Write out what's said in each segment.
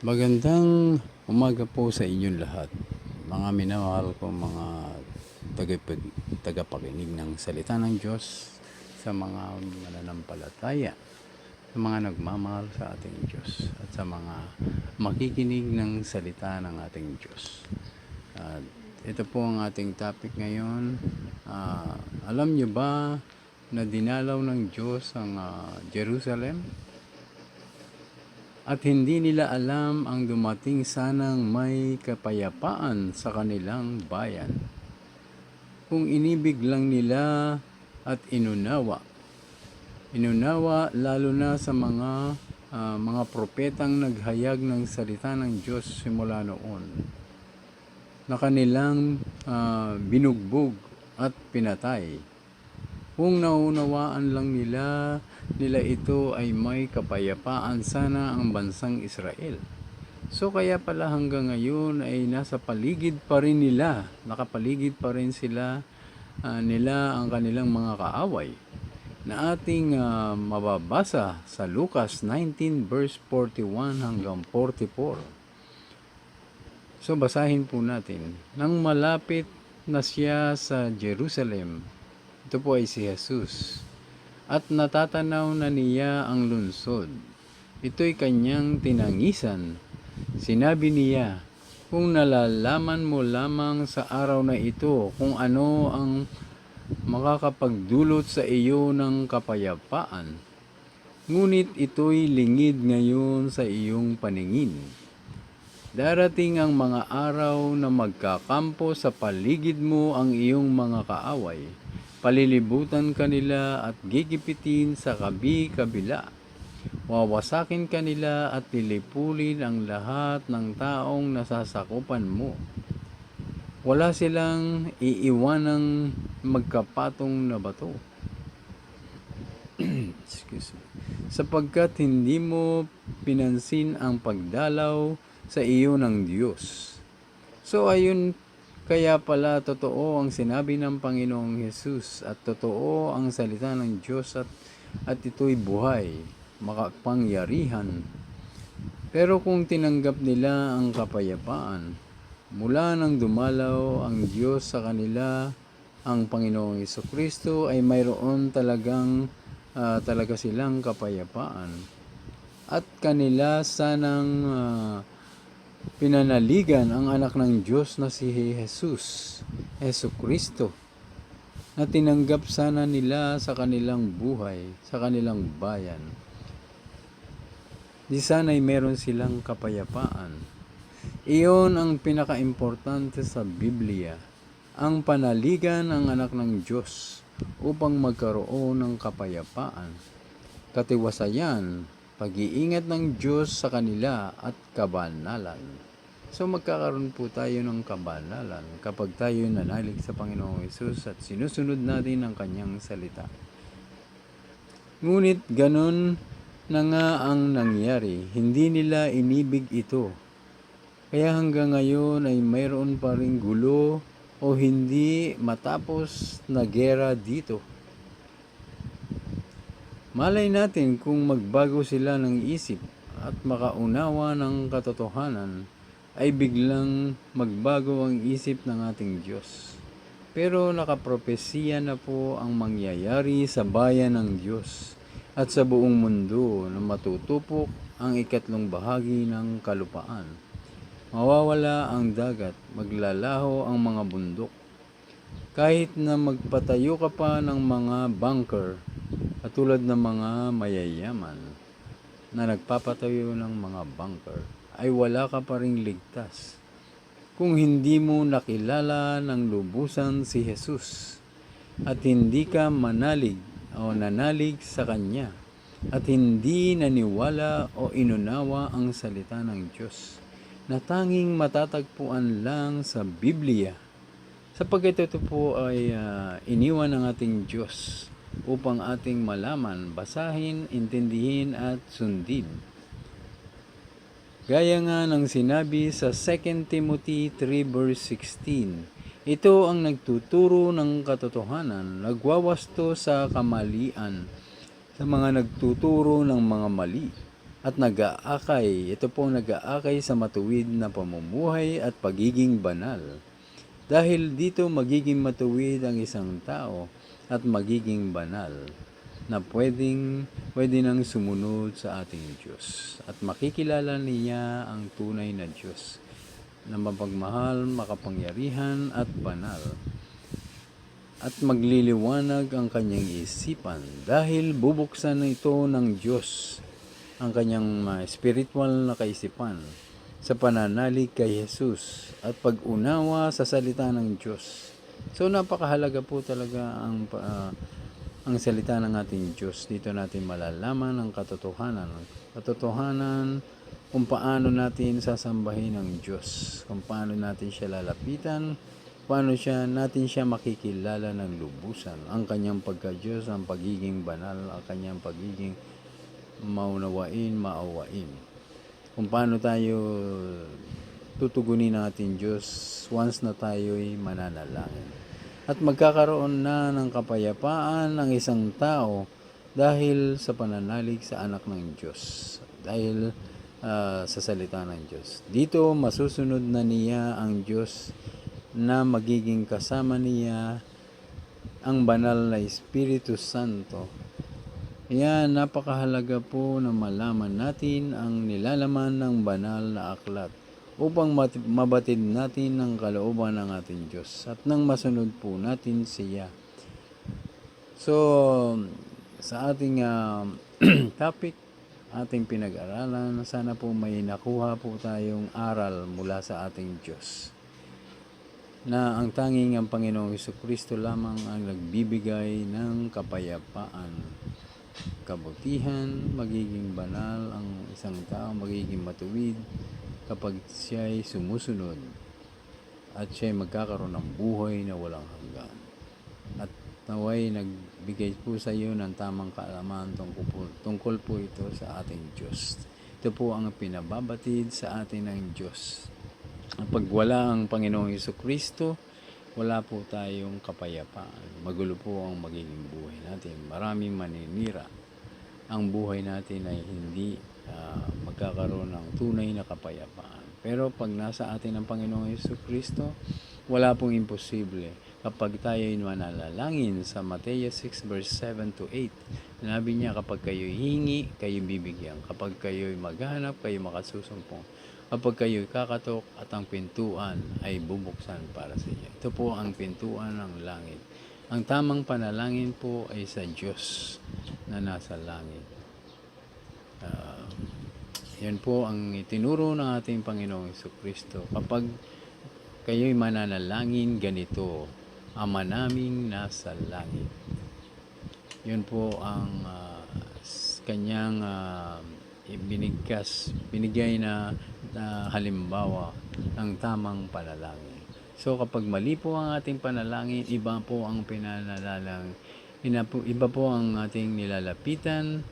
Magandang umaga po sa inyong lahat. Mga minamahal ko mga tagapag- tagapakinig ng salita ng Diyos sa mga mananampalataya, sa mga nagmamahal sa ating Diyos at sa mga makikinig ng salita ng ating Diyos. At ito po ang ating topic ngayon. Ah, alam niyo ba na dinalaw ng Diyos ang ah, Jerusalem? At hindi nila alam ang dumating sanang may kapayapaan sa kanilang bayan. Kung inibig lang nila at inunawa. Inunawa lalo na sa mga ah, mga propetang naghayag ng salita ng Diyos simula noon. Na kanilang ah, binugbog at pinatay. Kung naunawaan lang nila, nila ito ay may kapayapaan sana ang bansang Israel. So kaya pala hanggang ngayon ay nasa paligid pa rin nila, nakapaligid pa rin sila ah, nila ang kanilang mga kaaway na ating ah, mababasa sa Lucas 19 verse 41 hanggang 44. So basahin po natin. Nang malapit na siya sa Jerusalem, ito po ay si Jesus, at natatanaw na niya ang lunsod. Ito'y kanyang tinangisan. Sinabi niya, kung nalalaman mo lamang sa araw na ito kung ano ang makakapagdulot sa iyo ng kapayapaan, ngunit ito'y lingid ngayon sa iyong paningin. Darating ang mga araw na magkakampo sa paligid mo ang iyong mga kaaway. Palilibutan kanila at gigipitin sa kabi-kabila. Wawasakin kanila at lilipulin ang lahat ng taong nasasakupan mo. Wala silang iiwanang magkapatong na bato. Excuse me. Sapagkat hindi mo pinansin ang pagdalaw sa iyo ng Diyos. So ayun, kaya pala totoo ang sinabi ng Panginoong Yesus at totoo ang salita ng Diyos at, at ito'y buhay, makapangyarihan. Pero kung tinanggap nila ang kapayapaan, mula nang dumalaw ang Diyos sa kanila, ang Panginoong Yesu Kristo ay mayroon talagang ah, talaga silang kapayapaan. At kanila sanang ah, pinanaligan ang anak ng Diyos na si Jesus, Yesu Kristo, na tinanggap sana nila sa kanilang buhay, sa kanilang bayan. Di sana'y meron silang kapayapaan. Iyon ang pinakaimportante sa Biblia, ang panaligan ng anak ng Diyos upang magkaroon ng kapayapaan, katiwasayan, pag-iingat ng Diyos sa kanila at kabanalan. So magkakaroon po tayo ng kabanalan kapag tayo nanalig sa Panginoong Yesus at sinusunod natin ang kanyang salita. Ngunit ganun na nga ang nangyari, hindi nila inibig ito. Kaya hanggang ngayon ay mayroon pa rin gulo o hindi matapos na gera dito. Malay natin kung magbago sila ng isip at makaunawa ng katotohanan ay biglang magbago ang isip ng ating Diyos. Pero nakapropesiya na po ang mangyayari sa bayan ng Diyos at sa buong mundo na matutupok ang ikatlong bahagi ng kalupaan. Mawawala ang dagat, maglalaho ang mga bundok. Kahit na magpatayo ka pa ng mga bunker, katulad ng mga mayayaman na nagpapatayo ng mga bunker, ay wala ka pa ring ligtas. Kung hindi mo nakilala ng lubusan si Jesus at hindi ka manalig o nanalig sa Kanya at hindi naniwala o inunawa ang salita ng Diyos na tanging matatagpuan lang sa Biblia sapagkat ito po ay ah, iniwan ng ating Diyos upang ating malaman, basahin, intindihin at sundin. Gaya nga ng sinabi sa 2 Timothy 3 verse 16, ito ang nagtuturo ng katotohanan, nagwawasto sa kamalian, sa mga nagtuturo ng mga mali, at nag-aakay. Ito po nag-aakay sa matuwid na pamumuhay at pagiging banal. Dahil dito magiging matuwid ang isang tao at magiging banal na pwedeng pwede nang sumunod sa ating Diyos at makikilala niya ang tunay na Diyos na mapagmahal, makapangyarihan at banal at magliliwanag ang kanyang isipan. Dahil bubuksan ito ng Diyos ang kanyang spiritual na kaisipan sa pananalig kay Jesus at pag-unawa sa salita ng Diyos. So napakahalaga po talaga ang uh, ang salita ng ating Diyos. Dito natin malalaman ang katotohanan. Katotohanan kung paano natin sasambahin ang Diyos, kung paano natin siya lalapitan, paano siya natin siya makikilala ng lubusan, ang kanyang pagka-Diyos, ang pagiging banal, ang kanyang pagiging maunawain, maawain. Kung paano tayo tutugunin natin Diyos once na tayo'y mananalangin. At magkakaroon na ng kapayapaan ang isang tao dahil sa pananalig sa anak ng Diyos. Dahil ah, sa salita ng Diyos. Dito masusunod na niya ang Diyos na magiging kasama niya ang banal na Espiritu Santo. Kaya napakahalaga po na malaman natin ang nilalaman ng banal na aklat upang mabatid natin ang kalooban ng ating Diyos at nang masunod po natin siya. So, sa ating ah, topic, ating pinag-aralan, sana po may nakuha po tayong aral mula sa ating Diyos na ang tanging ang Panginoong Kristo lamang ang nagbibigay ng kapayapaan, kabutihan, magiging banal ang isang tao, magiging matuwid kapag siya'y sumusunod at siya'y magkakaroon ng buhay na walang hanggan. At naway nagbigay po sa iyo ng tamang kaalaman tungkol po, tungkol po ito sa ating Diyos. Ito po ang pinababatid sa atin ng Diyos. Pag wala ang Panginoong Kristo, wala po tayong kapayapaan. Magulo po ang magiging buhay natin. Maraming maninira. Ang buhay natin ay hindi ah, magkakaroon ng tunay na kapayapaan. Pero pag nasa atin ang Panginoong Hesus Kristo, wala pong imposible. Kapag tayo ay manalangin sa Mateo 6 verse 7 to 8, sinabi niya kapag kayo hingi, kayo bibigyan. Kapag kayo maghanap, kayo makasusumpong. Kapag kayo kakatok at ang pintuan ay bubuksan para sa inyo. Ito po ang pintuan ng langit. Ang tamang panalangin po ay sa Diyos na nasa langit. Ah, yan po ang itinuro ng ating Panginoong Hesus Kristo. Kapag kayo'y mananalangin ganito, Ama naming nasa langit. Yun po ang s- kanyang ah, ibinigkas, binigay na, na halimbawa ng tamang panalangin. So kapag mali po ang ating panalangin, iba po ang pinanalalang, ina po- iba po ang ating nilalapitan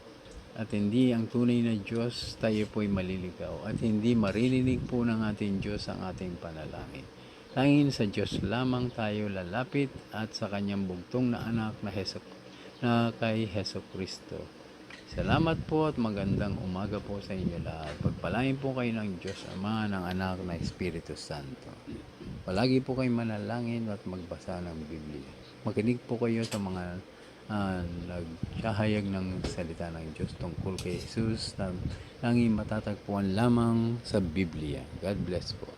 at hindi ang tunay na Diyos, tayo po'y maliligaw at hindi maririnig po ng ating Diyos ang ating panalangin. Tangin sa Diyos lamang tayo lalapit at sa kanyang bugtong na anak na, Heso, na kay Heso Kristo. Salamat po at magandang umaga po sa inyo lahat. Pagpalain po kayo ng Diyos Ama, ng Anak na Espiritu Santo. Palagi po kayo manalangin at magbasa ng Biblia. Makinig po kayo sa mga uh, nagkahayag ng salita ng Diyos tungkol kay Jesus na tanging matatagpuan lamang sa Biblia. God bless po.